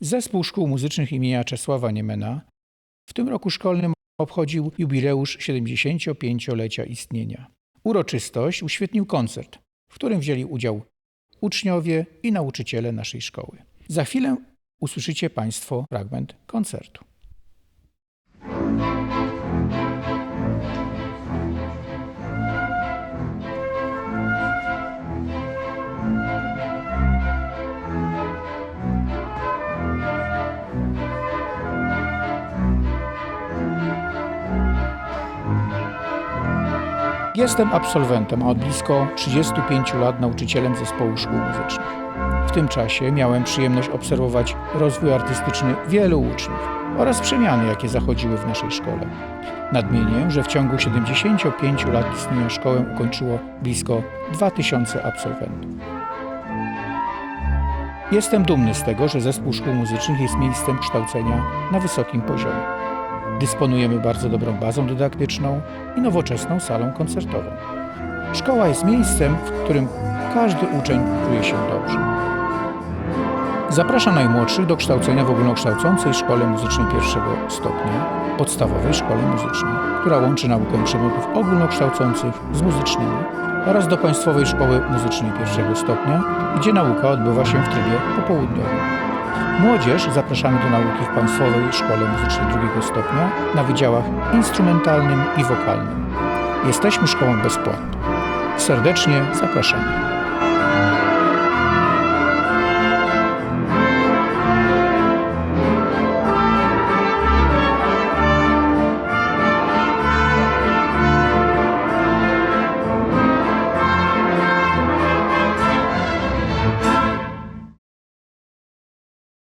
Zespół Szkół Muzycznych imienia Czesława Niemena w tym roku szkolnym obchodził jubileusz 75-lecia istnienia. Uroczystość uświetnił koncert, w którym wzięli udział uczniowie i nauczyciele naszej szkoły. Za chwilę usłyszycie Państwo fragment koncertu. Jestem absolwentem, a od blisko 35 lat nauczycielem zespołu szkół muzycznych. W tym czasie miałem przyjemność obserwować rozwój artystyczny wielu uczniów oraz przemiany, jakie zachodziły w naszej szkole. Nadmienię, że w ciągu 75 lat istnienia szkołę ukończyło blisko 2000 absolwentów. Jestem dumny z tego, że zespół szkół muzycznych jest miejscem kształcenia na wysokim poziomie. Dysponujemy bardzo dobrą bazą dydaktyczną i nowoczesną salą koncertową. Szkoła jest miejscem, w którym każdy uczeń czuje się dobrze. Zapraszam najmłodszych do kształcenia w ogólnokształcącej szkole muzycznej pierwszego stopnia, podstawowej szkole muzycznej, która łączy naukę przedmiotów ogólnokształcących z muzycznymi oraz do Państwowej Szkoły Muzycznej pierwszego stopnia, gdzie nauka odbywa się w trybie popołudniowym. Młodzież zapraszamy do nauki w Państwowej Szkole Muzycznej drugiego stopnia na wydziałach instrumentalnym i wokalnym. Jesteśmy szkołą bezpłatną. Serdecznie zapraszamy.